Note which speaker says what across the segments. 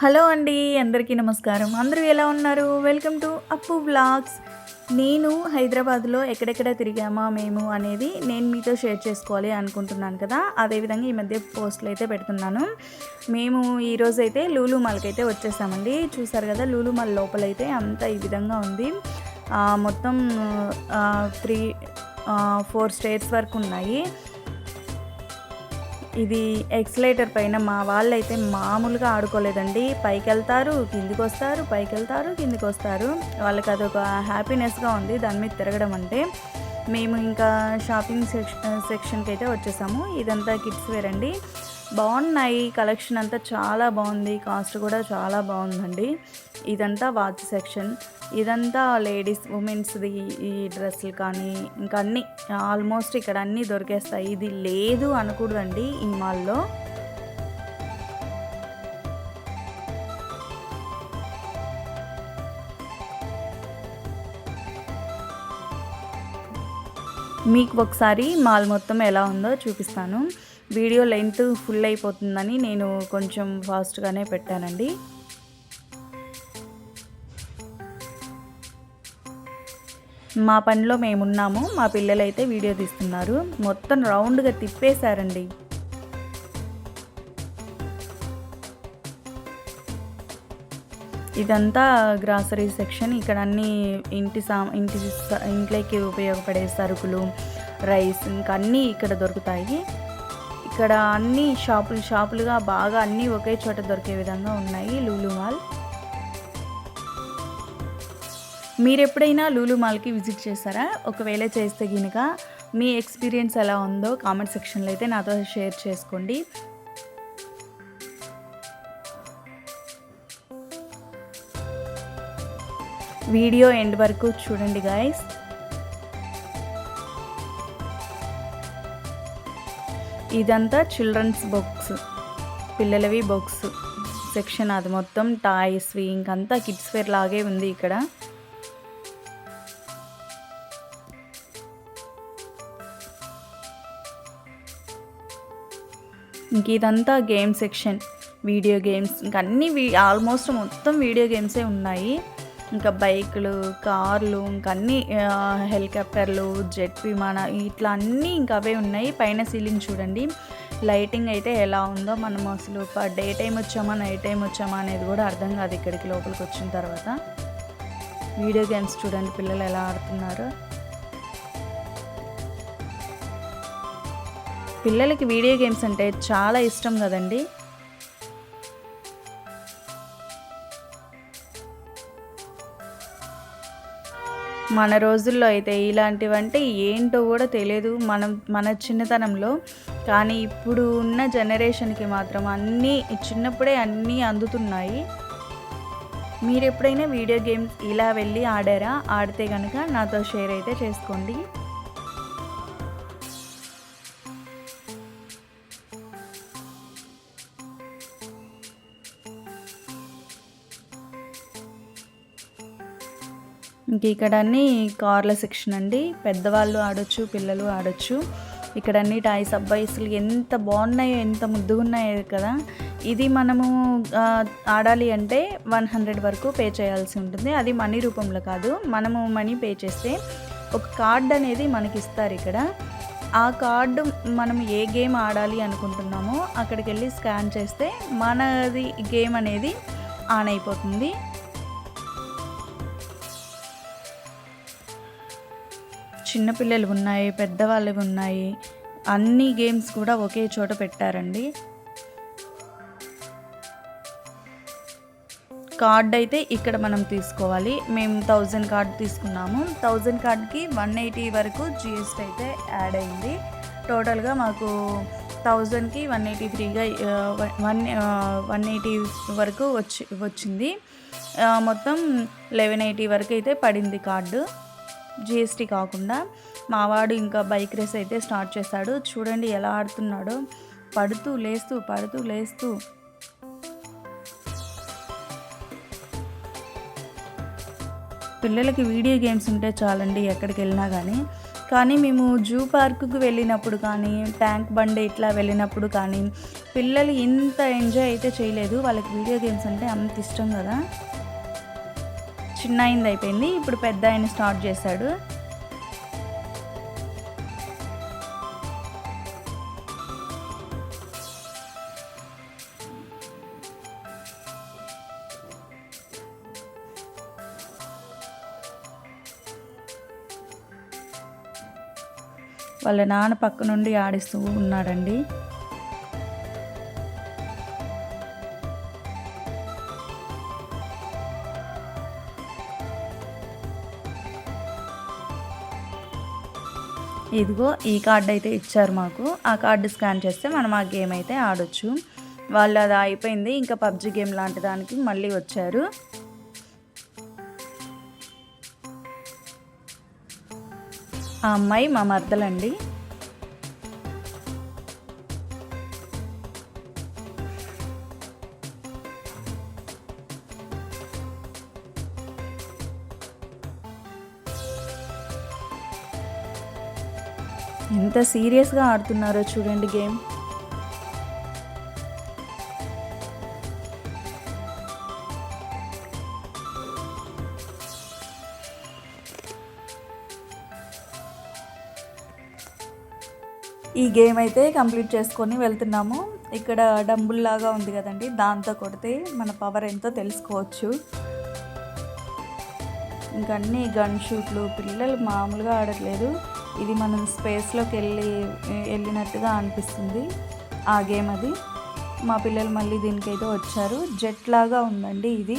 Speaker 1: Hello అండి అందరికీ నమస్కారం. అందరూ ఎలా ఉన్నారు? వెల్కమ్ టు అప్పు వ్లాగ్స్ నేను హైదరాబాద్లో ఎక్కడెక్కడ తిరిగామా మేము అనేది నేను మీతో షేర్ చేసుకోవాలి అనుకుంటున్నాను కదా. అదేవిధంగా ఈ మధ్య పోస్టులు అయితే పెడుతున్నాను. మేము ఈరోజు అయితే లూలు మాల్కి అయితే వచ్చేసామండి. చూసారు కదా లూలు మాల్ లోపలైతే అంతా ఈ విధంగా ఉంది. మొత్తం త్రీ ఫోర్ స్టేట్స్ వరకు ఉన్నాయి. ఇది ఎక్సలేటర్ పైన మా వాళ్ళైతే మామూలుగా ఆడుకోలేదండి. పైకి వెళ్తారు కిందికి వస్తారు పైకి వెళ్తారు కిందికి వస్తారు వాళ్ళకి అదొక హ్యాపీనెస్గా ఉంది. దాని మీద తిరగడం అంటే మేము ఇంకా షాపింగ్ సెక్షన్ సెక్షన్కి అయితే వచ్చేసాము. ఇదంతా కిడ్స్ వేర్ అండి. బాగున్నాయి. కలెక్షన్ అంతా చాలా బాగుంది. కాస్ట్ కూడా చాలా బాగుందండి. ఇదంతా వాచ్ సెక్షన్ ఇదంతా లేడీస్ ఉమెన్స్ది ఈ డ్రెస్సులు కానీ ఇంకా అన్నీ ఆల్మోస్ట్ ఇక్కడ అన్నీ దొరికేస్తాయి. ఇది లేదు అనకూడదండి ఈ మాల్లో మీకు ఒకసారి మాల్ మొత్తం ఎలా ఉందో చూపిస్తాను. వీడియో లెంత్ ఫుల్ అయిపోతుందని నేను కొంచెం ఫాస్ట్గానే పెట్టానండి. మా పనిలో మేమున్నాము మా పిల్లలైతే వీడియో తీస్తున్నారు. మొత్తం రౌండ్గా తిప్పేశారండి. ఇదంతా గ్రాసరీ సెక్షన్. ఇక్కడ అన్ని ఇంటి సా ఇంటి ఇంట్లోకి ఉపయోగపడే సరుకులు రైస్ ఇంకా అన్నీ ఇక్కడ దొరుకుతాయి. ఇక్కడ అన్ని షాపులు షాపులుగా బాగా అన్నీ ఒకే చోట దొరికే విధంగా ఉన్నాయి లూలు మాల్. మీరు ఎప్పుడైనా లూలు మాల్కి విజిట్ చేశారా? ఒకవేళ చేస్తే కనుక మీ ఎక్స్పీరియన్స్ ఎలా ఉందో కామెంట్ సెక్షన్లో అయితే నాతో షేర్ చేసుకోండి. వీడియో ఎండ్ వరకు చూడండి గాయస్ ఇదంతా చిల్డ్రన్స్ బుక్స్ పిల్లలవి బుక్స్ సెక్షన్ అది మొత్తం టాయ్స్వి ఇంకంతా కిడ్స్ వేర్ లాగే ఉంది ఇక్కడ. ఇంక ఇదంతా గేమ్ సెక్షన్ వీడియో గేమ్స్ ఇంకా అన్ని వీ ఆల్మోస్ట్ మొత్తం వీడియో గేమ్సే ఉన్నాయి. ఇంకా బైకులు కార్లు ఇంకా అన్ని హెలికాప్టర్లు జెట్ విమాన ఇట్లా అన్నీ ఇంకా అవే ఉన్నాయి. పైన సీలింగ్ చూడండి. లైటింగ్ అయితే ఎలా ఉందో మనం అసలు డే టైం వచ్చామా నైట్ టైం వచ్చామా అనేది కూడా అర్థం కాదు ఇక్కడికి లోపలికి వచ్చిన తర్వాత. వీడియో గేమ్స్ చూడండి పిల్లలు ఎలా ఆడుతున్నారు. పిల్లలకి వీడియో గేమ్స్ అంటే చాలా ఇష్టం కదండి. మన రోజుల్లో అయితే ఇలాంటివంటే ఏంటో కూడా తెలియదు మనం మన చిన్నతనంలో కానీ ఇప్పుడు ఉన్న జనరేషన్కి మాత్రం అన్నీ చిన్నప్పుడే అన్నీ అందుతున్నాయి. మీరు ఎప్పుడైనా వీడియో గేమ్స్ ఇలా వెళ్ళి ఆడారా? ఆడితే కనుక నాతో షేర్ అయితే చేసుకోండి. ఇంక ఇక్కడ అన్ని కార్ల సెక్షన్ అండి. పెద్దవాళ్ళు ఆడొచ్చు పిల్లలు ఆడొచ్చు. ఇక్కడ అన్ని టాయ్స్ అబ్బాయిస్లు ఎంత బాగున్నాయో ఎంత ముద్దుగా ఉన్నాయో కదా. ఇది మనము ఆడాలి అంటే వన్ హండ్రెడ్ వరకు పే చేయాల్సి ఉంటుంది. అది మనీ రూపంలో కాదు. మనము మనీ పే చేస్తే ఒక కార్డ్ అనేది మనకి ఇస్తారు ఇక్కడ. ఆ కార్డు మనం ఏ గేమ్ ఆడాలి అనుకుంటున్నామో అక్కడికి వెళ్ళి స్కాన్ చేస్తే మనది గేమ్ అనేది ఆన్ అయిపోతుంది. చిన్నపిల్లలు ఉన్నాయి పెద్దవాళ్ళవి ఉన్నాయి. అన్ని గేమ్స్ కూడా ఒకే చోట పెట్టారండి. కార్డ్ అయితే ఇక్కడ మనం తీసుకోవాలి. మేము థౌజండ్ కార్డ్ తీసుకున్నాము. థౌజండ్ కార్డ్కి వన్ ఎయిటీ వరకు జిఎస్టీ అయితే యాడ్ అయింది. టోటల్గా మాకు థౌజండ్కి వన్ ఎయిటీ త్రీగా వన్ వన్ ఎయిటీ వరకు వచ్చి వచ్చింది. మొత్తం లెవెన్ ఎయిటీ వరకు అయితే పడింది కార్డు. జిఎస్టీ కాకుండా మావాడు ఇంకా బైక్ రేస్ అయితే స్టార్ట్ చేశాడు. చూడండి ఎలా ఆడుతున్నాడో. పడుతూ లేస్తూ పడుతూ లేస్తూ. పిల్లలకి వీడియో గేమ్స్ ఉంటే చాలండి ఎక్కడికి వెళ్ళినా కానీ కానీ మేము జూ పార్కుకు వెళ్ళినప్పుడు కానీ ట్యాంక్ బండి ఇట్లా వెళ్ళినప్పుడు కానీ పిల్లలు ఇంత ఎంజాయ్ అయితే చేయలేదు. వాళ్ళకి వీడియో గేమ్స్ అంటే అంత ఇష్టం కదా. చిన్న అయింది అయిపోయింది ఇప్పుడు పెద్ద ఆయన స్టార్ట్ చేశాడు. వాళ్ళ నాన్న పక్క నుండి ఆడిస్తూ ఉన్నాడండి. ఇదిగో ఈ కార్డు అయితే ఇచ్చారు మాకు. ఆ కార్డు స్కాన్ చేస్తే మనం ఆ గేమ్ అయితే ఆడొచ్చు. వాళ్ళు అది అయిపోయింది ఇంకా పబ్జి గేమ్ లాంటి దానికి మళ్ళీ వచ్చారు. ఆ అమ్మాయి మా మర్దలండి. ఎంత సీరియస్గా ఆడుతున్నారో చూడండి గేమ్. ఈ గేమ్ అయితే కంప్లీట్ చేసుకొని వెళ్తున్నాము. ఇక్కడ డంబుల్ లాగా ఉంది కదండి దాంతో కొడితే మన పవర్ ఎంతో తెలుసుకోవచ్చు. ఇంకా అన్ని గన్ షూట్లు పిల్లలు మామూలుగా ఆడట్లేదు. ఇది మనం స్పేస్లోకి వెళ్ళి వెళ్ళినట్టుగా అనిపిస్తుంది. ఆ గేమ్ అది. మా పిల్లలు మళ్ళీ దీనికైతే వచ్చారు. జెట్ లాగా ఉందండి ఇది.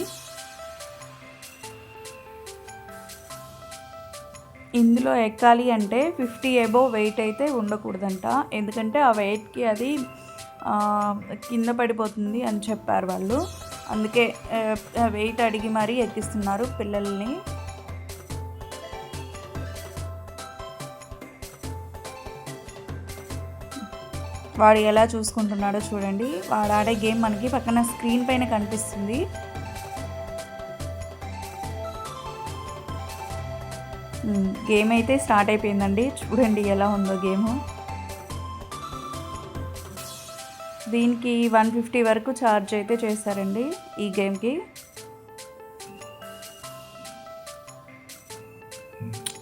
Speaker 1: ఇందులో ఎక్కాలి అంటే ఫిఫ్టీ ఎబో వెయిట్ అయితే ఉండకూడదంట. ఎందుకంటే ఆ వెయిట్కి అది కింద పడిపోతుంది అని చెప్పారు వాళ్ళు. అందుకే వెయిట్ అడిగి మరీ ఎక్కిస్తున్నారు పిల్లల్ని. వాడు ఎలా చూసుకుంటున్నాడో చూడండి. వాడు ఆడే గేమ్ మనకి పక్కన స్క్రీన్ పైన కనిపిస్తుంది. గేమ్ అయితే స్టార్ట్ అయిపోయిందండి. చూడండి ఎలా ఉందో గేమ్. దీనికి వన్ ఫిఫ్టీ వరకు ఛార్జ్ అయితే చేస్తారండి ఈ గేమ్కి.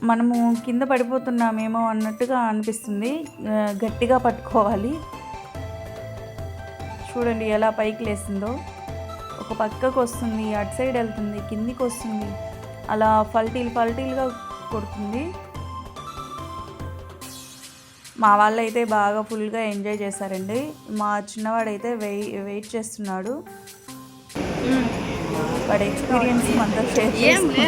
Speaker 1: మనము కింద పడిపోతున్నామేమో అన్నట్టుగా అనిపిస్తుంది. గట్టిగా పట్టుకోవాలి. చూడండి ఎలా పైకి లేస్తుందో. ఒక పక్కకు వస్తుంది అటు సైడ్ వెళ్తుంది కిందికి వస్తుంది. అలా ఫల్టీలు ఫల్టీలుగా కొడుతుంది. మా వాళ్ళు అయితే బాగా ఫుల్గా ఎంజాయ్ చేశారండి. మా చిన్నవాడైతే వెయి వెయిట్ చేస్తున్నాడు. వాడి ఎక్స్పీరియన్స్ అంతా షేర్
Speaker 2: అంటే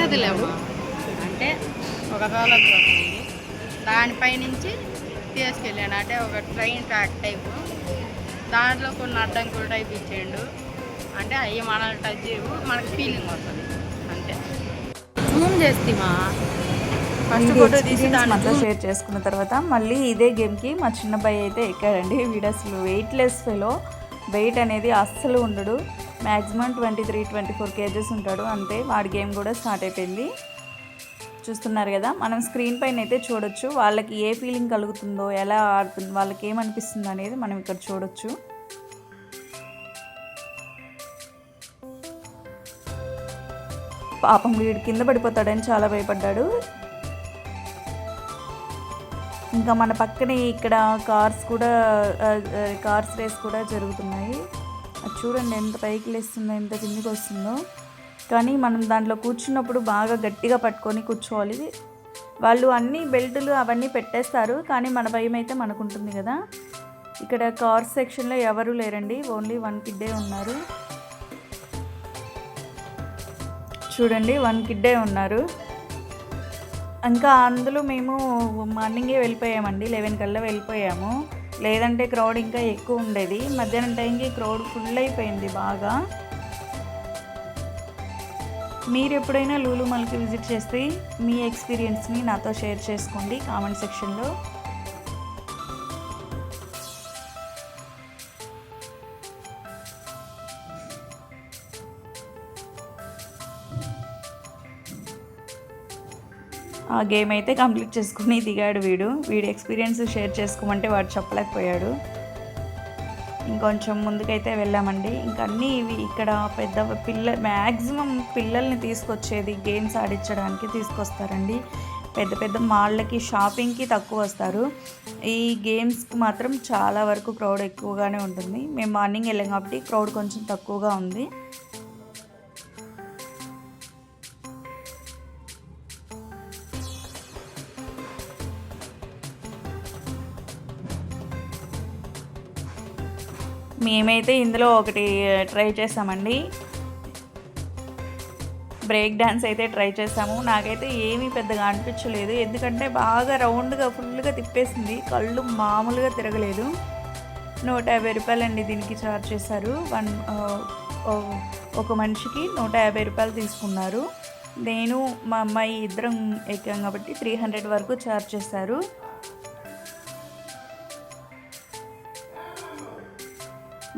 Speaker 2: కోస్టర్ ఉంది దానిపై నుంచి తీసుకెళ్ళాను. అంటే ఒక ట్రైన్ ట్రాక్ టైపు. దాంట్లో కొన్ని అడ్డంకులు టైప్ ఇచ్చేయండు. అంటే అవి మనల్ని టచ్ చేయవు మనకి ఫీలింగ్ వస్తుంది. అంతే. జూమ్ చేస్తేమా
Speaker 1: అంతా షేర్ చేసుకున్న తర్వాత మళ్ళీ ఇదే గేమ్కి మా చిన్న అబ్బాయి అయితే ఎక్కాడండి. వీడు అసలు వెయిట్లెస్ ఫెలో వెయిట్ అనేది అస్సలు ఉండడు. Maximum twenty three twenty four kgs ఉంటాడు. అంతే. వాడి గేమ్ కూడా స్టార్ట్ అయిపోయింది. చూస్తున్నారు కదా మనం స్క్రీన్ పైన అయితే చూడొచ్చు వాళ్ళకి ఏ ఫీలింగ్ కలుగుతుందో ఎలా ఆడుతుంది వాళ్ళకి ఏమనిపిస్తుందో అనేది మనం ఇక్కడ చూడొచ్చు. పాపం వీడు కింద పడిపోతాడని చాలా భయపడ్డాడు. ఇంకా మన పక్కనే ఇక్కడ కార్స్ కూడా కార్స్ రేస్ కూడా జరుగుతున్నాయి. అది చూడండి ఎంత పైకి లేస్తుందో ఎంత కిందికి వస్తుందో. కానీ మనం దాంట్లో కూర్చున్నప్పుడు బాగా గట్టిగా పట్టుకొని కూర్చోవాలి. వాళ్ళు అన్ని బెల్టులు అవన్నీ పెట్టేస్తారు కానీ మన భయం అయితే మనకు ఉంటుంది కదా. ఇక్కడ కార్ సెక్షన్లో ఎవరు లేరండి ఓన్లీ వన్ కిడ్డే ఉన్నారు. చూడండి వన్ కిడ్డే ఉన్నారు. ఇంకా అందులో మేము మార్నింగే వెళ్ళిపోయామండి లెవెన్ కల్లా వెళ్ళిపోయాము. లేదంటే క్రౌడ్ ఇంకా ఎక్కువ ఉండేది. మధ్యాహ్నం టైంకి క్రౌడ్ ఫుల్ అయిపోయింది బాగా. మీరు ఎప్పుడైనా లూలు మల్కి విజిట్ చేస్తే మీ ఎక్స్పీరియన్స్ని నాతో షేర్ చేసుకోండి కామెంట్ సెక్షన్లో. ఆ గేమ్ అయితే కంప్లీట్ చేసుకుని దిగాడు వీడు. వీడి ఎక్స్పీరియన్స్ షేర్ చేసుకోమంటే వాడు చెప్పలేకపోయాడు. ఇంకొంచెం ముందుకైతే వెళ్ళామండి. ఇంకా అన్నీ ఇవి ఇక్కడ పెద్ద పిల్ల మ్యాక్సిమం పిల్లల్ని తీసుకొచ్చేది గేమ్స్ ఆడించడానికి తీసుకొస్తారండి. పెద్ద పెద్ద మాళ్ళకి షాపింగ్కి తక్కువ వస్తారు. ఈ గేమ్స్కి మాత్రం చాలా వరకు క్రౌడ్ ఎక్కువగానే ఉంటుంది. మేము మార్నింగ్ వెళ్ళాం కాబట్టి క్రౌడ్ కొంచెం తక్కువగా ఉంది. మేమైతే ఇందులో ఒకటి ట్రై చేసామండి. బ్రేక్ డ్యాన్స్ అయితే ట్రై చేసాము. నాకైతే ఏమీ పెద్దగా అనిపించలేదు. ఎందుకంటే బాగా రౌండ్గా ఫుల్గా తిప్పేసింది. కళ్ళు మామూలుగా తిరగలేదు. నూట యాభై రూపాయలండి దీనికి ఛార్జ్ చేశారు. వన్ ఒక మనిషికి నూట యాభై రూపాయలు తీసుకున్నారు. నేను మా అమ్మాయి ఇద్దరం ఎక్కాం కాబట్టి త్రీ హండ్రెడ్ వరకు ఛార్జ్ చేశారు.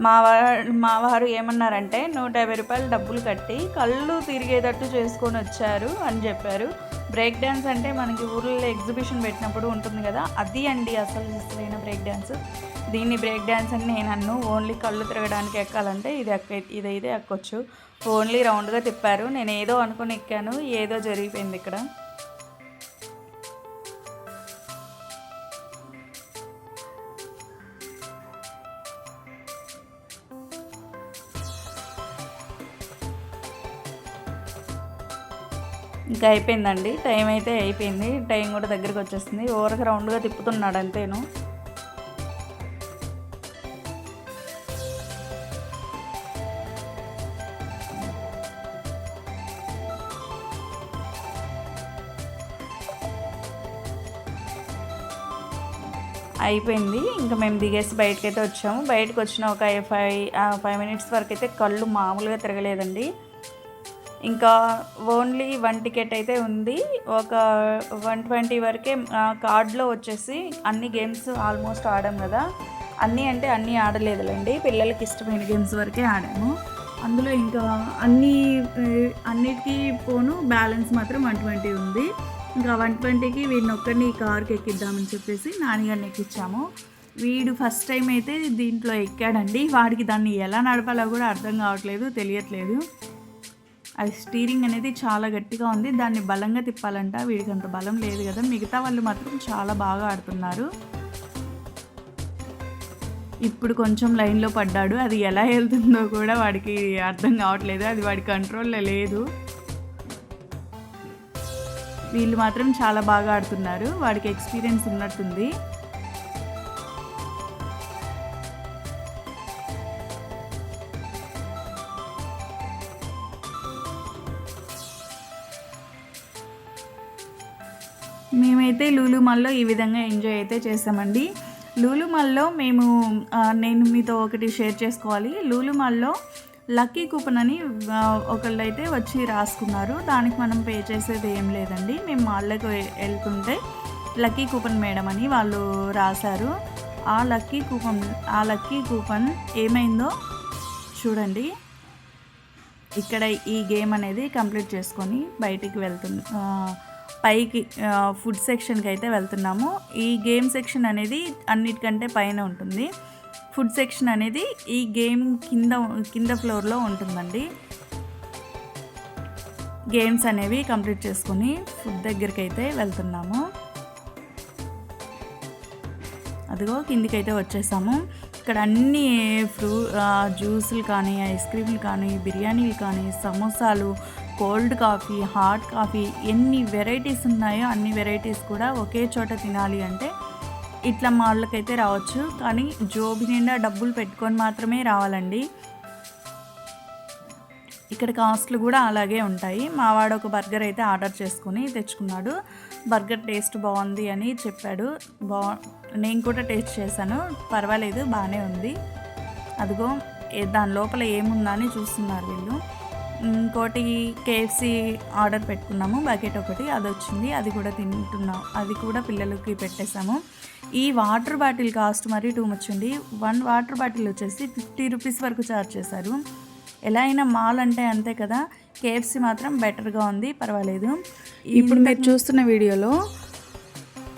Speaker 1: మా వారు మా వారు ఏమన్నారంటే నూట యాభై రూపాయలు డబ్బులు కట్టి కళ్ళు తిరిగేటట్టు చేసుకొని వచ్చారు అని చెప్పారు. బ్రేక్ డ్యాన్స్ అంటే మనకి ఊర్లో ఎగ్జిబిషన్ పెట్టినప్పుడు ఉంటుంది కదా అది అండి అసలు అసలైన బ్రేక్ డ్యాన్స్ దీన్ని బ్రేక్ డ్యాన్స్ అని నేను అన్ను. ఓన్లీ కళ్ళు తిరగడానికి ఎక్కాలంటే ఇది ఎక్క ఇదైతే ఎక్కొచ్చు. ఓన్లీ రౌండ్గా తిప్పారు. నేను ఏదో అనుకుని ఎక్కాను ఏదో జరిగిపోయింది ఇక్కడ. ఇంకా అయిపోయిందండి. టైం అయితే అయిపోయింది. టైం కూడా దగ్గరికి వచ్చేస్తుంది. ఓవరకు రౌండ్గా తిప్పుతున్నాడు అంతేను. అయిపోయింది. ఇంకా మేము దిగేసి బయటకైతే అయితే వచ్చాము. బయటకు వచ్చిన ఒక ఫైవ్ ఫైవ్ మినిట్స్ వరకు అయితే కళ్ళు మామూలుగా తిరగలేదండి. ఇంకా ఓన్లీ వన్ టికెట్ అయితే ఉంది. ఒక వన్ ట్వంటీ వరకే కార్డ్లో వచ్చేసి అన్ని గేమ్స్ ఆల్మోస్ట్ ఆడాం కదా. అన్నీ అంటే అన్నీ ఆడలేదులేండి. పిల్లలకి ఇష్టమైన గేమ్స్ వరకే ఆడాము. అందులో ఇంకా అన్ని అన్నిటికీ పోను బ్యాలెన్స్ మాత్రం వన్ ట్వంటీ ఉంది. ఇంకా వన్ ట్వంటీకి వీడిని ఒక్కడిని ఈ కార్కి ఎక్కిద్దామని చెప్పేసి నాన్నగారిని ఎక్కించాము వీడు ఫస్ట్ టైం అయితే దీంట్లో ఎక్కాడండి. వాడికి దాన్ని ఎలా నడపాలో కూడా అర్థం కావట్లేదు తెలియట్లేదు. అది స్టీరింగ్ అనేది చాలా గట్టిగా ఉంది. దాన్ని బలంగా తిప్పాలంట. వీడికి అంత బలం లేదు కదా. మిగతా వాళ్ళు మాత్రం చాలా బాగా ఆడుతున్నారు. ఇప్పుడు కొంచెం లైన్లో పడ్డాడు. అది ఎలా వెళ్తుందో కూడా వాడికి అర్థం కావట్లేదు. అది వాడి కంట్రోల్లో లేదు. వీళ్ళు మాత్రం చాలా బాగా ఆడుతున్నారు. వాడికి ఎక్స్పీరియన్స్ ఉన్నట్టుంది. మేమైతే లూలుమాల్లో ఈ విధంగా ఎంజాయ్ అయితే చేసామండి లూలుమాల్లో మేము నేను మీతో ఒకటి షేర్ చేసుకోవాలి. లూలుమాల్లో లక్కీ కూపన్ అని ఒకళ్ళు అయితే వచ్చి రాసుకున్నారు. దానికి మనం పే చేసేది ఏం లేదండి. మేము మాల్లోకి వెళ్తుంటే లక్కీ కూపన్ మేడం అని వాళ్ళు రాశారు. ఆ లక్కీ కూపన్ ఆ లక్కీ కూపన్ ఏమైందో చూడండి. ఇక్కడ ఈ గేమ్ అనేది కంప్లీట్ చేసుకొని బయటికి వెళ్తున్నా పైకి ఫుడ్ సెక్షన్కి అయితే వెళ్తున్నాము. ఈ గేమ్ సెక్షన్ అనేది అన్నిటికంటే పైన ఉంటుంది. ఫుడ్ సెక్షన్ అనేది ఈ గేమ్ కింద కింద ఫ్లోర్లో ఉంటుందండి. గేమ్స్ అనేవి కంప్లీట్ చేసుకుని ఫుడ్ దగ్గరికి అయితే వెళ్తున్నాము. అదిగో కిందికైతే వచ్చేసాము. ఇక్కడ అన్ని ఫ్రూ జ్యూసులు కానీ ఐస్ క్రీమ్లు కానీ బిర్యానీలు కానీ సమోసాలు కోల్డ్ కాఫీ హాట్ కాఫీ ఎన్ని వెరైటీస్ ఉన్నాయో అన్ని వెరైటీస్ కూడా ఒకే చోట తినాలి అంటే ఇట్లా మాళ్ళకైతే రావచ్చు. కానీ జోబి నిండా డబ్బులు పెట్టుకొని మాత్రమే రావాలండి. ఇక్కడ కాస్ట్లు కూడా అలాగే ఉంటాయి. మావాడు ఒక బర్గర్ అయితే ఆర్డర్ చేసుకుని తెచ్చుకున్నాడు. బర్గర్ టేస్ట్ బాగుంది అని చెప్పాడు. బా నేను కూడా టేస్ట్ చేశాను. పర్వాలేదు బాగానే ఉంది. అదిగో దాని లోపల ఏముందా అని చూస్తున్నారు వీళ్ళు. ఇంకోటి కేఎఫ్సి ఆర్డర్ పెట్టుకున్నాము బకెట్ ఒకటి అది వచ్చింది అది కూడా తింటున్నాం అది కూడా పిల్లలకి పెట్టేశాము. ఈ వాటర్ బాటిల్ కాస్ట్ మరీ టూ మచ్ ఉంది వన్ వాటర్ బాటిల్ వచ్చేసి ఫిఫ్టీ రూపీస్ వరకు ఛార్జ్ చేశారు. ఎలా అయినా మాల్ అంటే అంతే కదా కేఎఫ్సి మాత్రం బెటర్గా ఉంది పర్వాలేదు. ఇప్పుడు మీరు చూస్తున్న వీడియోలో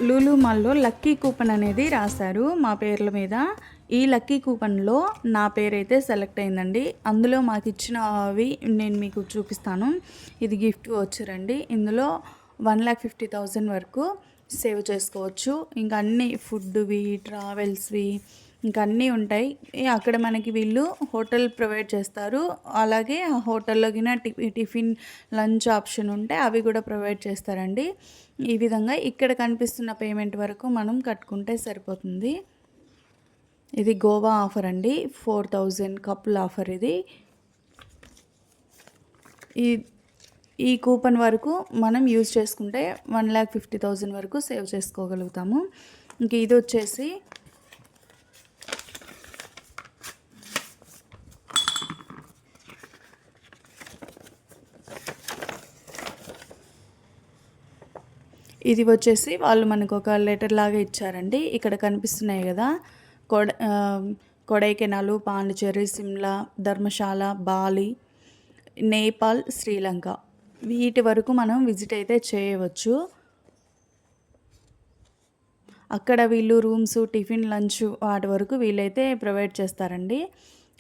Speaker 1: లూలు మాల్లో లక్కీ కూపన్ అనేది రాశారు మా పేర్ల మీద. ఈ లక్కీ కూపన్లో నా పేరైతే సెలెక్ట్ అయిందండి. అందులో మాకు ఇచ్చిన అవి నేను మీకు చూపిస్తాను. ఇది గిఫ్ట్ వచ్చారండి ఇందులో వన్ ల్యాక్ ఫిఫ్టీ థౌజండ్ వరకు సేవ్ చేసుకోవచ్చు. ఇంకా అన్ని ఫుడ్వి ట్రావెల్స్వి ఇంకా అన్నీ ఉంటాయి. అక్కడ మనకి వీళ్ళు హోటల్ ప్రొవైడ్ చేస్తారు. అలాగే ఆ హోటల్లో గిన టి- టిఫిన్ లంచ్ ఆప్షన్ ఉంటే అవి కూడా ప్రొవైడ్ చేస్తారండి. ఈ విధంగా ఇక్కడ కనిపిస్తున్న పేమెంట్ వరకు మనం కట్టుకుంటే సరిపోతుంది. ఇది గోవా ఆఫర్ అండి. ఫోర్ థౌజండ్ కప్పుల ఆఫర్ ఇది. ఈ ఈ కూపన్ వరకు మనం యూజ్ చేసుకుంటే వన్ ల్యాక్ ఫిఫ్టీ థౌజండ్ వరకు సేవ్ చేసుకోగలుగుతాము. ఇంక ఇది వచ్చేసి ఇది వచ్చేసి వాళ్ళు మనకు ఒక లెటర్ లాగా ఇచ్చారండి. ఇక్కడ కనిపిస్తున్నాయి కదా. కొడ కొడైకెనాలు పాండిచేరి సిమ్లా ధర్మశాల బాలి నేపాల్ శ్రీలంక. వీటి వరకు మనం విజిట్ అయితే చేయవచ్చు. అక్కడ వీళ్ళు రూమ్స్ టిఫిన్ లంచ్ వాటి వరకు వీళ్ళైతే ప్రొవైడ్ చేస్తారండి.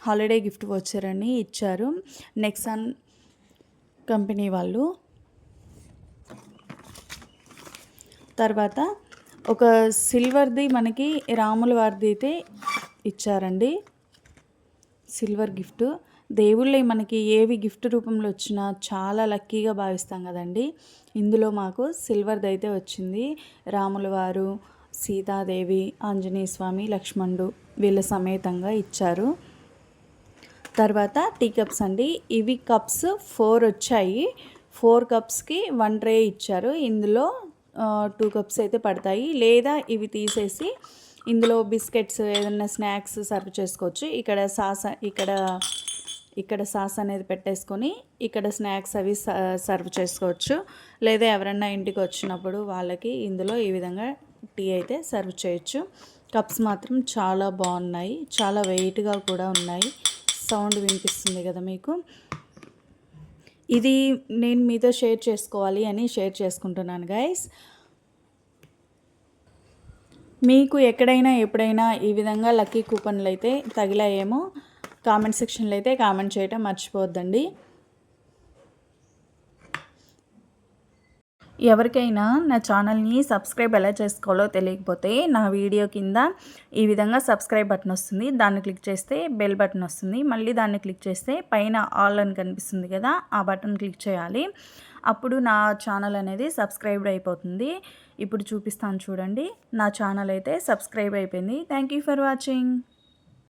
Speaker 1: హాలిడే గిఫ్ట్ వచ్చారని ఇచ్చారు. నెక్సాన్ కంపెనీ వాళ్ళు. తర్వాత ఒక సిల్వర్ది మనకి రాముల వారిది అయితే ఇచ్చారండి. Silver gift. దేవుళ్ళే మనకి ఏవి గిఫ్ట్ రూపంలో వచ్చినా చాలా లక్కీగా భావిస్తాం కదండి. ఇందులో మాకు సిల్వర్ది అయితే వచ్చింది. రాముల వారు సీతాదేవి ఆంజనేయ స్వామి లక్ష్మణుడు వీళ్ళ సమేతంగా ఇచ్చారు. తర్వాత టీ కప్స్ అండి. ఇవి కప్స్ ఫోర్ వచ్చాయి. ఫోర్ కప్స్కి వన్ ట్రే ఇచ్చారు. ఇందులో టూ కప్స్ అయితే పడతాయి. లేదా ఇవి తీసేసి ఇందులో బిస్కెట్స్ ఏదైనా స్నాక్స్ సర్వ్ చేసుకోవచ్చు. ఇక్కడ సాస్ ఇక్కడ ఇక్కడ సాస్ అనేది పెట్టేసుకొని ఇక్కడ స్నాక్స్ అవి స- సర్వ్ చేసుకోవచ్చు. లేదా ఎవరైనా ఇంటికి వచ్చినప్పుడు వాళ్ళకి ఇందులో ఈ విధంగా టీ అయితే సర్వ్ చేయొచ్చు. కప్స్ మాత్రం చాలా బాగున్నాయి. చాలా వెయిట్గా కూడా ఉన్నాయి. సౌండ్ వినిపిస్తుంది కదా మీకు? ఇది నేను మీతో షేర్ చేసుకోవాలి అని షేర్ చేసుకుంటున్నాను గైస్ మీకు ఎక్కడైనా ఎప్పుడైనా ఈ విధంగా లక్కీ కూపన్లు అయితే తగిలాయేమో కామెంట్ సెక్షన్లో అయితే కామెంట్ చేయటం మర్చిపోవద్దండి. ఎవరికైనా నా ఛానల్ని సబ్స్క్రైబ్ ఎలా చేసుకోవాలో తెలియకపోతే నా వీడియో కింద ఈ విధంగా సబ్స్క్రైబ్ బటన్ వస్తుంది. దాన్ని క్లిక్ చేస్తే బెల్ బటన్ వస్తుంది. మళ్ళీ దాన్ని క్లిక్ చేస్తే పైన ఆల్ అని కనిపిస్తుంది కదా ఆ బటన్ క్లిక్ చేయాలి. అప్పుడు నా ఛానల్ అనేది సబ్స్క్రైబ్డ్ అయిపోతుంది. ఇప్పుడు చూపిస్తాను చూడండి. నా ఛానల్ అయితే సబ్స్క్రైబ్ అయిపోయింది. Thank you for watching.